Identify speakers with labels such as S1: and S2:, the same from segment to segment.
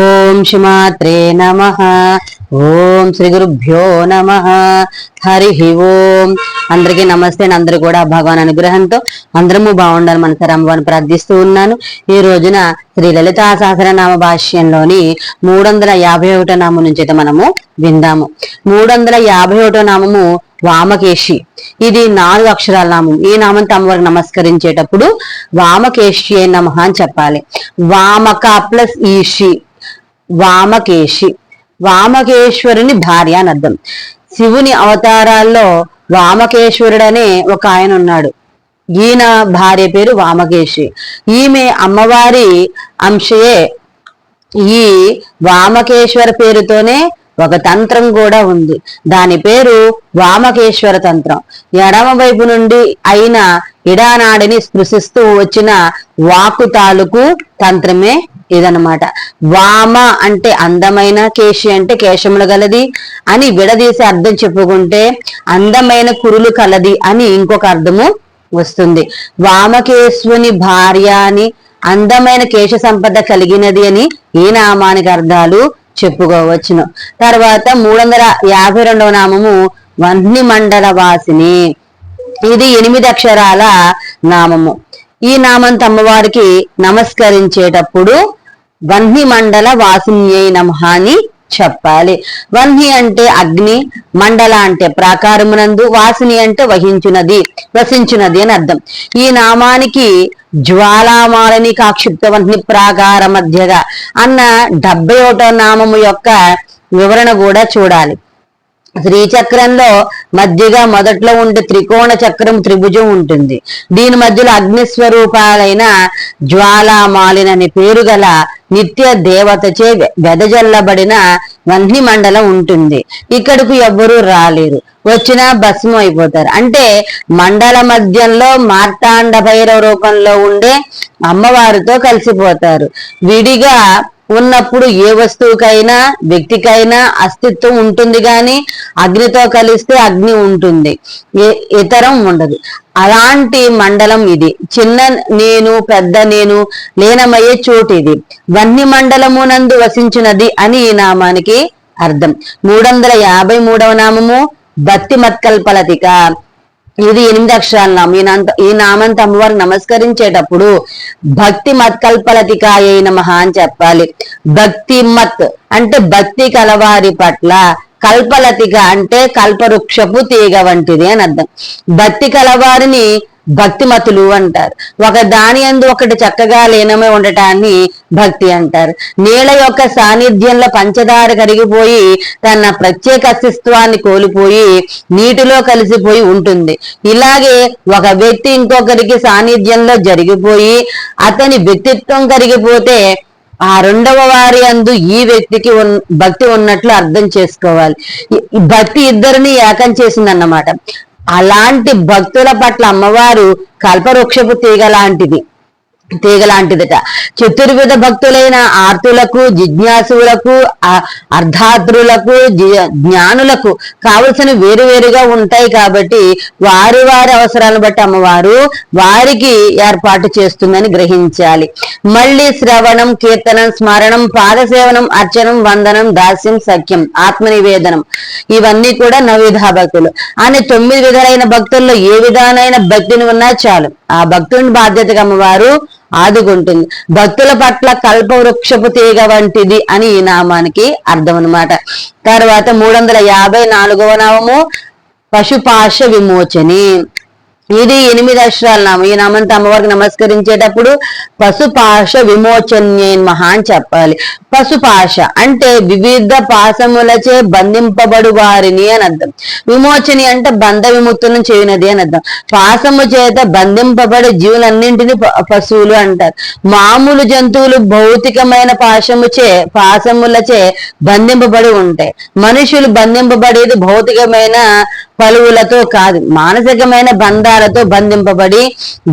S1: ఓం శ్రీమాత్రే నమ. ఓం శ్రీ గురుభ్యో నమ. హరి ఓం. అందరికీ నమస్తే అందరూ కూడా భగవాన్ అనుగ్రహంతో అందరము బాగుండాలి మనసారి అమ్మవారిని ప్రార్థిస్తూ ఉన్నాను. ఈ రోజున శ్రీ లలితా సహస్రనామ భాష్యంలోని మూడు వందల యాభై ఒకటో నామం నుంచి అయితే మనము విందాము. మూడు వందల యాభై ఒకటో నామము వామకేశి. ఇది నాలుగు అక్షరాల నామం. ఈ నామం తమవారికి నమస్కరించేటప్పుడు వామకేశి నమ అని చెప్పాలి. వామక ప్లస్ ఈషి వామకేశి. వామకేశ్వరుని భార్య అని అర్థం. శివుని అవతారాల్లో వామకేశ్వరుడనే ఒక ఆయన ఉన్నాడు. ఈయన భార్య పేరు వామకేశి. ఈమె అమ్మవారి అంశయే ఈ వామకేశ్వర పేరుతోనే ఒక తంత్రం కూడా ఉంది. దాని పేరు వామకేశ్వర తంత్రం. ఎడమ వైపు నుండి అయిన ఇడానాడిని స్పృశిస్తూ వచ్చిన వాకు తాలూకు తంత్రమే ఇదనమాట వామ అంటే అందమైన కేశి అంటే కేశములు గలది అని విడదీసి అర్థం చెప్పుకుంటే అందమైన కురులు కలది అని ఇంకొక అర్థము వస్తుంది. వామకేశ్వని భార్య అని అందమైన కేశ సంపద కలిగినది అని ఈ నామానికి అర్థాలు చెప్పుకోవచ్చును. తర్వాత మూడు వందల యాభై రెండవ నామము వహ్ని మండల వాసిని ఇది ఎనిమిది అక్షరాల నామము. ఈ నామం తమ్మవారికి నమస్కరించేటప్పుడు వహ్ని మండల వాసిని నమహాని చెప్పాలి. వహ్ని అంటే అగ్ని మండల అంటే ప్రాకారమునందు వాసిని అంటే వహించునది వసించునది అని అర్థం. ఈ నామానికి జ్వాలామాలని కాక్షిప్త వహ్ని ప్రాకార మధ్యగా అన్న డెబ్బై ఒకటో నామము యొక్క వివరణ కూడా చూడాలి. శ్రీచక్రంలో మధ్యగా మొదట్లో ఉండే త్రికోణ చక్రం త్రిభుజం ఉంటుంది. దీని మధ్యలో అగ్నిస్వరూపాలైన జ్వాలామాలిన అనే పేరు గల నిత్య దేవతచే వెదజల్లబడిన వహ్ని మండలం ఉంటుంది. ఇక్కడకు ఎవ్వరూ రాలేరు. వచ్చినా భస్మం అయిపోతారు. అంటే మండల మధ్యంలో మార్తాండ భైరవ రూపంలో ఉండే అమ్మవారితో కలిసిపోతారు. విడిగా ఉన్నప్పుడు ఏ వస్తువుకైనా వ్యక్తికైనా అస్తిత్వం ఉంటుంది కానీ అగ్నితో కలిస్తే అగ్ని ఉంటుంది. ఇతరం ఉండదు. అలాంటి మండలం ఇది. చిన్న నేను పెద్ద నేను లీనమయ్యే చోటు ఇది. వన్ని మండలమునందు వసించినది అని ఈ నామానికి అర్థం. మూడు వందల యాభై మూడవ నామము భక్తి మత్కల్పలతిక ఇది ఎనిమిది అక్షరాల. నామం ఈ ఈ నామంత అమ్మవారికి నమస్కరించేటప్పుడు భక్తి మత్కల్పలతికాయ నమ అని చెప్పాలి. భక్తి మత్ అంటే భక్తి కలవారి పట్ల కల్పలతిక అంటే కల్పవృక్షపు తీగ వంటిది అని అర్థం. భక్తి కలవారిని భక్తిమతులు అంటారు. ఒక దాని అందు ఒకటి చక్కగా లీనమై ఉండటాన్ని భక్తి అంటారు. నీళ్ళ యొక్క సాన్నిధ్యంలో పంచదార కరిగిపోయి తన ప్రత్యేక అస్తిత్వాన్ని కోల్పోయి నీటిలో కలిసిపోయి ఉంటుంది. ఇలాగే ఒక వ్యక్తి ఇంకొకరికి సాన్నిధ్యంలో జరిగిపోయి అతని వ్యక్తిత్వం కరిగిపోతే ఆ రెండవ వారి అందు ఈ వ్యక్తికి భక్తి ఉన్నట్లు అర్థం చేసుకోవాలి. భక్తి ఇద్దరిని ఏకం చేసిందన్నమాట. అలాంటి భక్తుల పట్ల అమ్మవారు కల్పవృక్షపు తీగ లాంటిది. తీగలాంటిదట. చతుర్విధ భక్తులైన ఆర్తులకు జిజ్ఞాసులకు అర్ధాత్రులకు జ్ఞానులకు కావలసిన వేరువేరుగా ఉంటాయి కాబట్టి వారి వారి అవసరాలను బట్టి అమ్మవారు వారికి ఏర్పాటు చేస్తుందని గ్రహించాలి. మళ్ళీ శ్రవణం కీర్తనం స్మరణం పాదసేవనం అర్చనం వందనం దాస్యం సఖ్యం ఆత్మనివేదనం ఇవన్నీ కూడా నవవిధ భక్తులు. అని తొమ్మిది విధాలైన భక్తుల్లో ఏ విధానైన భక్తిని ఉన్నా చాలు. ఆ భక్తుని బాధ్యతగా అమ్మవారు ఆదుకుంటుంది. భక్తుల పట్ల కల్పవృక్షపు తీగ వంటిది అని ఈ నామానికి అర్థం అనమాట తర్వాత మూడు వందల యాభై నాలుగవ నామము పశుపాశ విమోచని. ఇది ఎనిమిది అక్షరాల నామం. ఈ నామంతో అమ్మవారికి నమస్కరించేటప్పుడు పశుపాశ విమోచన్యేన్ మహా అని చెప్పాలి. పశుపాశ అంటే వివిధ పాశములచే బంధింపబడు వారిని అని అర్థం. విమోచని అంటే బంధ విముక్తులను చేయనది అని అర్థం. పాశము చేత బంధింపబడే జీవులన్నింటినీ పశువులు అంటారు. మామూలు జంతువులు భౌతికమైన పాశముచే పాశములచే బంధింపబడి ఉంటాయి. మనుషులు బంధింపబడేది భౌతికమైన పలువులతో కాదు మానసికమైన బంధాలతో బంధింపబడి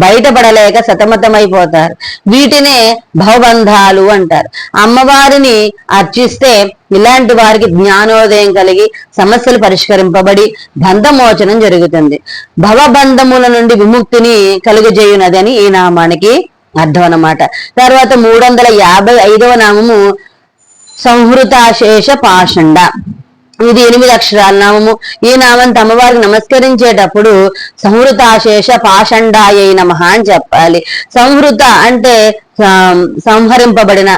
S1: బయటపడలేక సతమతమైపోతారు. వీటినే భవబంధాలు అంటారు. అమ్మవారిని అర్చిస్తే ఇలాంటి వారికి జ్ఞానోదయం కలిగి సమస్యలు పరిష్కరింపబడి బంధమోచనం జరుగుతుంది. భవబంధముల నుండి విముక్తిని కలుగజేయునదని ఈ నామానికి అర్థం అన్నమాట. తర్వాత మూడు వందల యాభై ఐదవ నామము సంహృతాశేష పాషండ. ఇది ఎనిమిది అక్షరాల నామము. ఈ నామం అమ్మవారికి నమస్కరించేటప్పుడు సంహృతాశేష పాషండాయ నమ అని చెప్పాలి. సంహృత అంటే సంహరింపబడిన.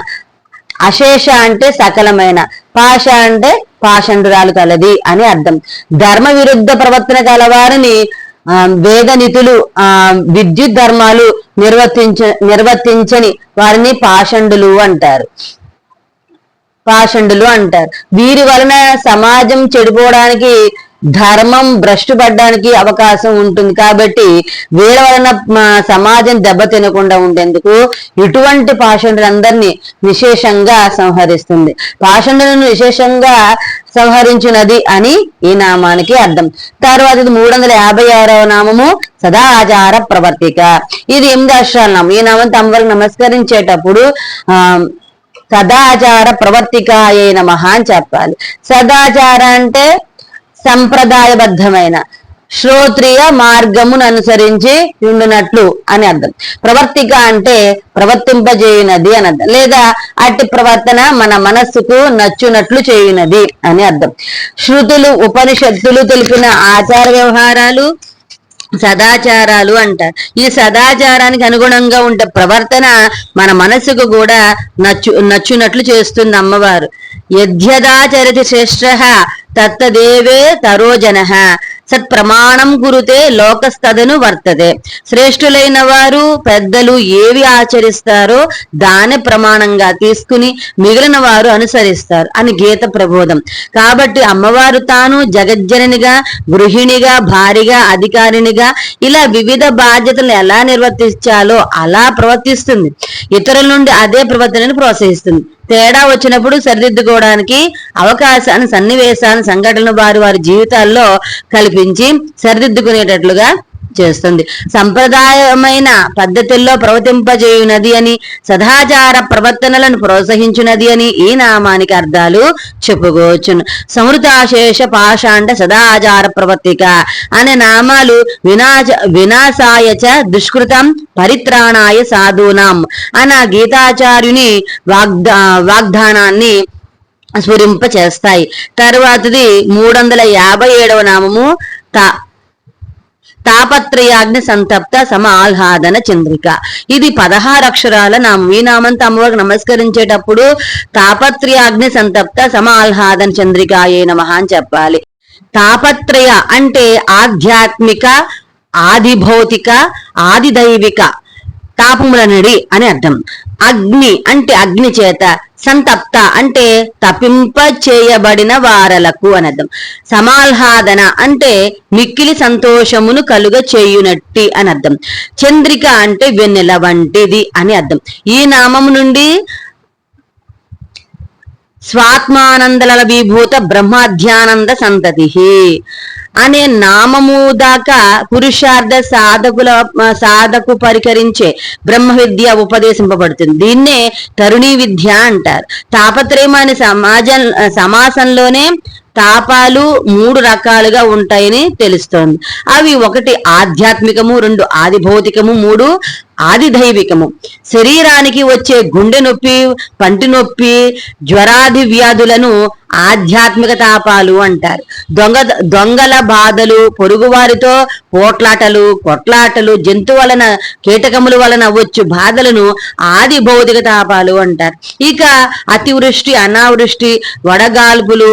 S1: అశేష అంటే సకలమైన. పాష అంటే పాషండురాలు కలది అని అర్థం. ధర్మ విరుద్ధ ప్రవర్తన కలవారిని ఆ, వేదనితులు ఆ విద్యుత్ ధర్మాలు నిర్వర్తించ నిర్వర్తించని వారిని పాషండులు అంటారు. పాషండులు అంటారు. వీరి వలన సమాజం చెడిపోవడానికి ధర్మం భ్రష్టు పడడానికి అవకాశం ఉంటుంది. కాబట్టి వీళ్ళ వలన సమాజం దెబ్బ తినకుండా ఉండేందుకు ఇటువంటి పాషండులందరినీ విశేషంగా సంహరిస్తుంది. పాషండులను విశేషంగా సంహరించినది అని ఈ నామానికి అర్థం. తర్వాత ఇది మూడు వందల యాభై ఆరవ నామము సదాచార ప్రవర్తిక. ఇది ఎనిమిది అక్షరాల నామం. ఈ నామం తమ తమవరకు నమస్కరించేటప్పుడు ఆ సదాచార ప్రవర్తికాయ నమః అని చెప్పాలి. సదాచార అంటే సంప్రదాయబద్ధమైన శ్రోత్రియ మార్గమును అనుసరించి ఉండునట్లు అని అర్థం. ప్రవర్తిక అంటే ప్రవర్తింపజేయునది అని అర్థం. లేదా అట్టి ప్రవర్తన మన మనస్సుకు నచ్చునట్లు చేయునది అని అర్థం. శృతులు ఉపనిషత్తులు తెలిపిన ఆచార వ్యవహారాలు సదాచారాలు అంటారు. ఈ సదాచారానికి అనుగుణంగా ఉండే ప్రవర్తన మన మనసుకు కూడా నచ్చు నచ్చునట్లు చేస్తుంది అమ్మవారు. యద్యదాచరతి శ్రేష్ఠ తత్తదేవే తరోజన. సత్ప్రమాణం గురుతే లోకస్తదను వర్తదే శ్రేష్ఠులైన వారు పెద్దలు ఏవి ఆచరిస్తారో దాని ప్రమాణంగా తీసుకుని మిగిలిన వారు అనుసరిస్తారు అని గీత ప్రబోధం. కాబట్టి అమ్మవారు తాను జగజ్జననిగా గృహిణిగా భార్యగా అధికారినిగా ఇలా వివిధ బాధ్యతలు ఎలా నిర్వర్తించాలో అలా ప్రవర్తిస్తుంది. ఇతరుల నుండి అదే ప్రవర్తనను ప్రోత్సహిస్తుంది. తేడా వచ్చినప్పుడు సరిదిద్దుకోవడానికి అవకాశాన్ని సన్నివేశాన్ని సంఘటనలు వారి వారి జీవితాల్లో కల్పించి సరిదిద్దుకునేటట్లుగా చేస్తుంది. సంప్రదాయమైన పద్ధతుల్లో ప్రవర్తింపజేయునది అని సదాచార ప్రవర్తనలను ప్రోత్సహించునది అని ఈ నామానికి అర్థాలు చెప్పుకోవచ్చును సమృతాశేష పాషాండ సదాచార ప్రవర్తిక అనే నామాలు వినాశ వినాశాయ చ దుష్కృతం పరిత్రాణాయ సాధూనాం అన్న గీతాచార్యుని వాగ్దా వాగ్దానాన్ని స్ఫురింప చేస్తాయి తర్వాతది మూడు వందల యాభై ఏడవ నామము త తాపత్రయాగ్ని సంతప్త సమ ఆహ్లాదన చంద్రిక. ఇది పదహారు అక్షరాల నా మీనామంత అమ్మవారికి నమస్కరించేటప్పుడు తాపత్రయాగ్ని సంతప్త సమ ఆహ్లాదన చంద్రిక ఏ నమ అని చెప్పాలి. తాపత్రయ అంటే ఆధ్యాత్మిక ఆది భౌతిక ఆది దైవిక తాపములనడి అని అర్థం. అగ్ని అంటే అగ్ని చేత సంతప్త అంటే తపింప చేయబడిన వారలకు అని అర్థం సమాహ్లాదన అంటే మిక్కిలి సంతోషమును కలుగ చేయునట్టి అని అర్థం చంద్రిక అంటే వెన్నెల వంటిది అని అర్థం. ఈ నామము నుండి స్వాత్మానందల విభూత బ్రహ్మాధ్యానంద సంతతి అనే నామము దాకా పురుషార్థ సాధకుల సాధకు పరికరించే బ్రహ్మ విద్య ఉపదేశింపబడుతుంది. దీన్నే తరుణీ విద్య అంటారు. తాపత్రయం అనే సమాజం సమాసంలోనే తాపాలు మూడు రకాలుగా ఉంటాయని తెలుస్తోంది. అవి ఒకటి ఆధ్యాత్మికము రెండు ఆది భౌతికము మూడు ఆది దైవికము శరీరానికి వచ్చే గుండె నొప్పి పంటి నొప్పి జ్వరాది వ్యాధులను ఆధ్యాత్మిక తాపాలు అంటారు. దొంగ దొంగల బాధలు పొరుగువారితో పోట్లాటలు కొట్లాటలు జంతు వలన కీటకముల వలన వచ్చు బాధలను ఆది భౌతిక తాపాలు అంటారు. ఇక అతివృష్టి అనావృష్టి వడగాల్పులు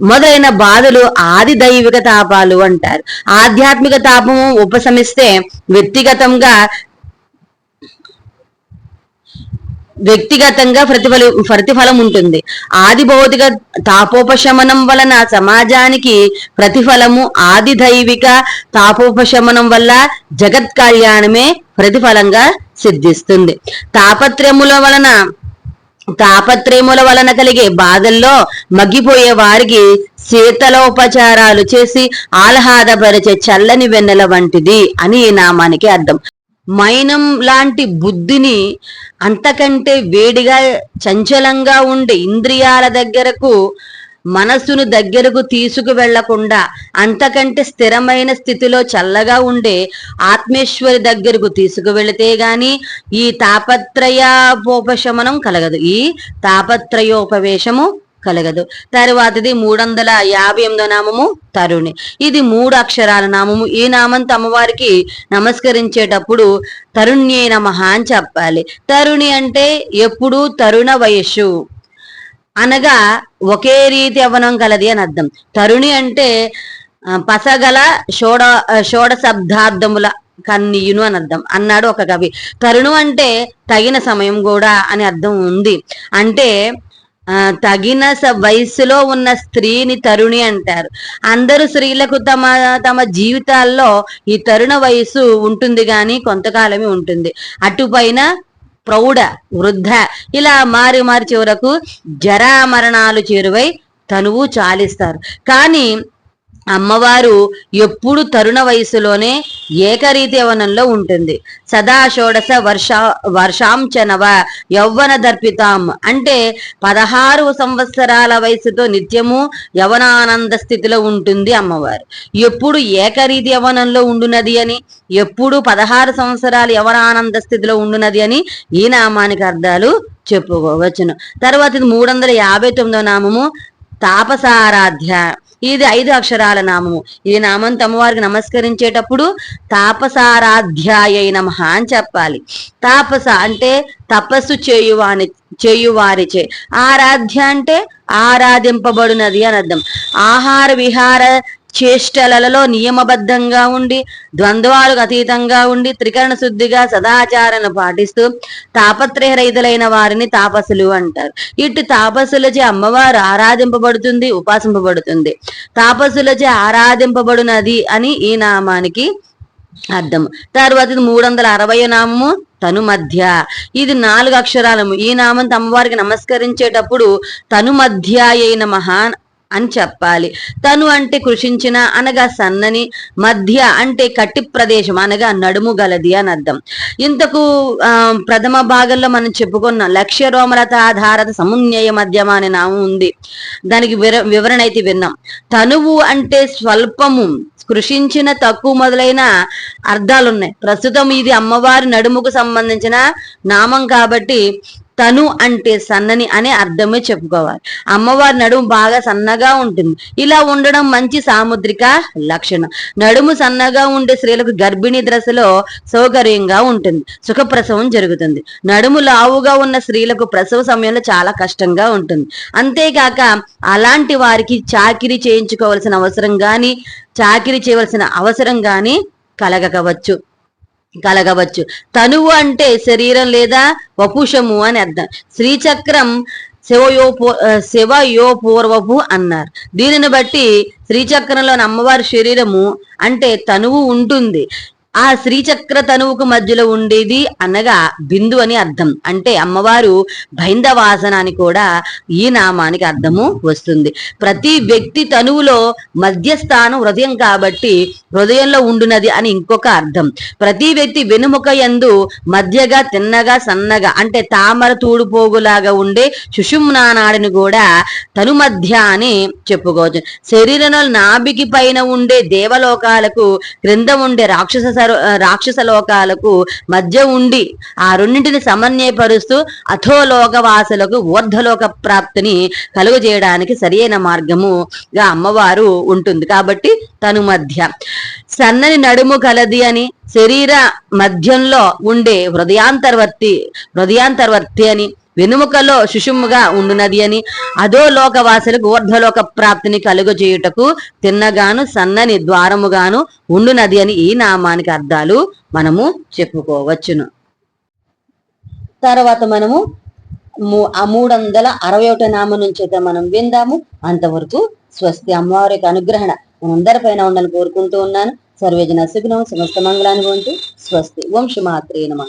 S1: మొదలైన బాధలు ఆది దైవిక తాపాలు అంటారు. ఆధ్యాత్మిక తాపము ఉపశమిస్తే వ్యక్తిగతంగా వ్యక్తిగతంగా ప్రతిఫల ప్రతిఫలం ఉంటుంది. ఆది భౌతిక తాపోపశమనం వలన సమాజానికి ప్రతిఫలము ఆది దైవిక తాపోపశమనం వల్ల జగత్ కళ్యాణమే ప్రతిఫలంగా సిద్ధిస్తుంది. తాపత్రముల వలన తాపత్రయముల వలన కలిగే బాధల్లో మగ్గిపోయే వారికి శీతలోపచారాలు చేసి ఆహ్లాదపరిచే చల్లని వెన్నెల వంటిది అని ఈ నామానికి అర్థం. మైనం లాంటి బుద్ధిని అంతకంటే వేడిగా చంచలంగా ఉండే ఇంద్రియాల దగ్గరకు మనస్సును దగ్గరకు తీసుకు వెళ్ళకుండా అంతకంటే స్థిరమైన స్థితిలో చల్లగా ఉండే ఆత్మేశ్వరి దగ్గరకు తీసుకువెళితే గాని ఈ తాపత్రయోపశమనం కలగదు. ఈ తాపత్రయోపవేశము కలగదు. తరువాతది మూడు వందల యాభై ఎనిమిదో నామము తరుణి. ఇది మూడు అక్షరాల నామము. ఈ నామంతో అమ్మవారికి నమస్కరించేటప్పుడు తరుణ్యే నమః అని చెప్పాలి. తరుణి అంటే ఎప్పుడు తరుణ వయస్సు. అనగా ఒకే రీతి అవనం కలది అని అర్థం. తరుణి అంటే పసగల షోడ షోడ శబ్దార్థముల కన్నీయును అని అర్థం. అన్నాడు ఒక కవి. తరుణు అంటే తగిన సమయం కూడా అని అర్థం ఉంది. అంటే తగిన స- వయస్సులో ఉన్న స్త్రీని తరుణి అంటారు. అందరు స్త్రీలకు తమ తమ జీవితాల్లో ఈ తరుణ వయస్సు ఉంటుంది కానీ కొంతకాలమే ఉంటుంది. అటుపైన ప్రౌఢ వృద్ధ ఇలా మారి మారి చివరకు జరామరణాలు చేరువై తనువు చాలిస్తారు. కానీ అమ్మవారు ఎప్పుడు తరుణ వయసులోనే ఏకరీతవనంలో ఉంటుంది. సదా షోడశ వర్ష వర్షాంచనవ యౌవన దర్పితాం. అంటే పదహారు సంవత్సరాల వయసుతో నిత్యము యవనానంద స్థితిలో ఉంటుంది అమ్మవారు. ఎప్పుడు ఏకరీతి యవనంలో ఉండునది అని ఎప్పుడు పదహారు సంవత్సరాలు యవనానంద స్థితిలో ఉండునది అని ఈ నామానికి అర్థాలు చెప్పుకోవచ్చును. తర్వాత ఇది మూడు వందల యాభై తొమ్మిదో నామము తాపసారాధ్య. ఇది ఐదు అక్షరాల నామము. ఈ నామం అమ్మవారికి నమస్కరించేటప్పుడు తాపసారాధ్యాయ నమ అని చెప్పాలి. తాపస అంటే తపస్సు చేయువాని చేయువారిచే. ఆరాధ్య అంటే ఆరాధింపబడినది అని అర్థం. ఆహార విహార చేష్టలలో నియమబద్ధంగా ఉండి ద్వంద్వాలకు అతీతంగా ఉండి త్రికరణ శుద్ధిగా సదాచారాన్ని పాటిస్తూ తాపత్రయ రైతులైన వారిని తాపసులు అంటారు. ఇటు తాపసులచే అమ్మవారు ఆరాధింపబడుతుంది ఉపాసింపబడుతుంది. తాపసులచే ఆరాధింపబడునది అని ఈ నామానికి అర్థం. తర్వాత మూడు వందల అరవై నామము తను మధ్య ఇది నాలుగు అక్షరాలము. ఈ నామంతో అమ్మవారికి నమస్కరించేటప్పుడు తను మధ్య అయిన మహాన్ అని చెప్పాలి. తను అంటే కృషించిన అనగా సన్నని మధ్య అంటే కట్టి ప్రదేశం అనగా నడుము గలది అని అర్థం. ఇంతకు ఆ, ప్రథమ భాగంలో మనం చెప్పుకున్న లక్ష్య రోమలత ఆధారత సమున్యయ మధ్యమ అనే నామం ఉంది. దానికి వివరణ అయితే విన్నాం. తనువు అంటే స్వల్పము కృషించిన తక్కువ మొదలైన అర్థాలున్నాయి. ప్రస్తుతం ఇది అమ్మవారి నడుముకు సంబంధించిన నామం కాబట్టి తను అంటే సన్నని అనే అర్థమే చెప్పుకోవాలి. అమ్మవారి నడుము బాగా సన్నగా ఉంటుంది. ఇలా ఉండడం మంచి సాముద్రిక లక్షణం. నడుము సన్నగా ఉండే స్త్రీలకు గర్భిణీ దశలో సౌకర్యంగా ఉంటుంది. సుఖప్రసవం జరుగుతుంది. నడుము లావుగా ఉన్న స్త్రీలకు ప్రసవ సమయంలో చాలా కష్టంగా ఉంటుంది. అంతేకాక అలాంటి వారికి చాకిరీ చేయించుకోవాల్సిన అవసరం గాని చాకిరీ చేయవలసిన అవసరం గాని కలగకవచ్చు కలగవచ్చు. తనువు అంటే శరీరం లేదా వపుషము అని అర్థం. శ్రీచక్రం శివయోపూ శివయోపూర్వపు అన్నారు. దీనిని బట్టి శ్రీచక్రంలోని అమ్మవారి శరీరము అంటే తనువు ఉంటుంది. ఆ శ్రీచక్ర తనువుకు మధ్యలో ఉండేది అనగా బిందు అని అర్థం. అంటే అమ్మవారు భైందవాసన అని కూడా ఈ నామానికి అర్థము వస్తుంది. ప్రతి వ్యక్తి తనువులో మధ్యస్థానం హృదయం కాబట్టి హృదయంలో ఉండునది అని ఇంకొక అర్థం. ప్రతి వ్యక్తి వెనుముక యందు మధ్యగా తిన్నగా సన్నగా అంటే తామర తూడుపోగులాగా ఉండే సుషుమ్నానాడిని కూడా తను మధ్య అని చెప్పుకోవచ్చు. శరీరంలో నాభికి పైన ఉండే దేవలోకాలకు క్రింద ఉండే రాక్షస రాక్షస లోకాలకు మధ్య ఉండి ఆ రెండింటిని సమన్వయపరుస్తూ అథోలోక వాసులకు ఊర్ధలోక ప్రాప్తిని కలుగజేయడానికి సరియైన మార్గముగా అమ్మవారు ఉంటుంది. కాబట్టి తను మధ్య. సన్నని నడుము కలది అని శరీర మధ్యంలో ఉండే హృదయాంతర్వర్తి హృదయాంతర్వర్తి అని వెనుముకలో శుషుముగా ఉండునది అని. అదో లోకవాసులకు ఊర్ధ్వలోక ప్రాప్తిని కలుగజేయుటకు తిన్నగాను సన్నని ద్వారముగాను ఉండునది అని ఈ నామానికి అర్థాలు మనము చెప్పుకోవచ్చును. తర్వాత మనము ఆ మూడు వందల అరవై ఒకటో నామం నుంచి అయితే మనం విందాము. అంతవరకు స్వస్తి అమ్మవారి యొక్క అనుగ్రహణ మనందరిపైన ఉండాలని కోరుకుంటూ ఉన్నాను. సర్వేజన సుఖనం సమస్త మంగళాన్ని ఉంటూ స్వస్తి. వంశమాత్రే నమ.